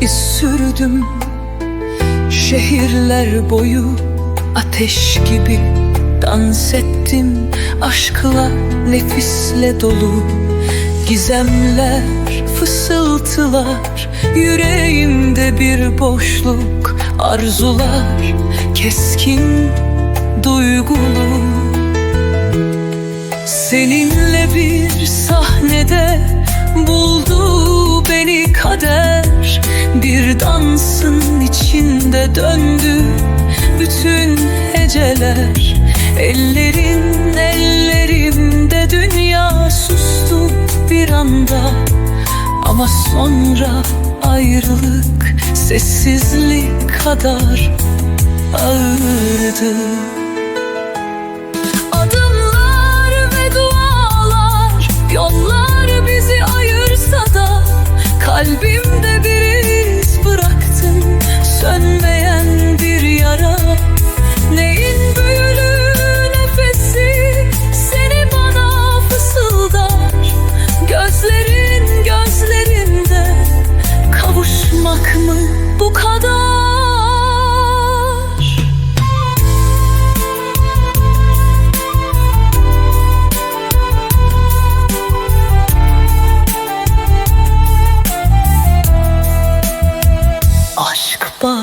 iz sürdüm. Şehirler boyu ateş gibi dans ettim. Aşkla nefisle dolu gizemler fısıltılar. Yüreğimde bir boşluk arzular keskin duygulu Seninle bir sahnede buldu beni kader. Bir dansın içinde döndü bütün heceler. Ellerin ellerimde dünya sustu bir anda. Ama sonra ayrılık sessizlik kadar ağırdı Kalbimde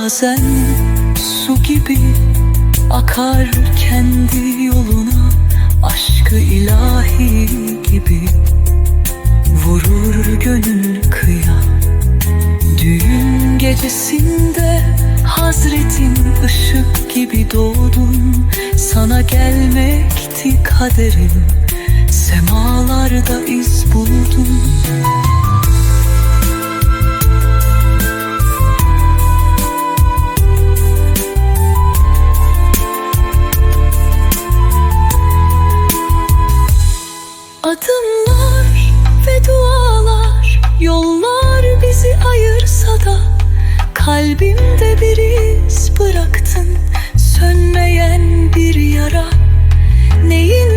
bazen su gibi akar kendi yoluna Aşkı ilahi gibi vurur gönül kıya. Düğün gecesinde Hazretin ışık gibi doğdun Sana gelmekti kaderim. Semalarda iz Adımlar ve dualar Yollar bizi ayırsa da Kalbimde bir iz bıraktın. Sönmeyen bir yara Neyin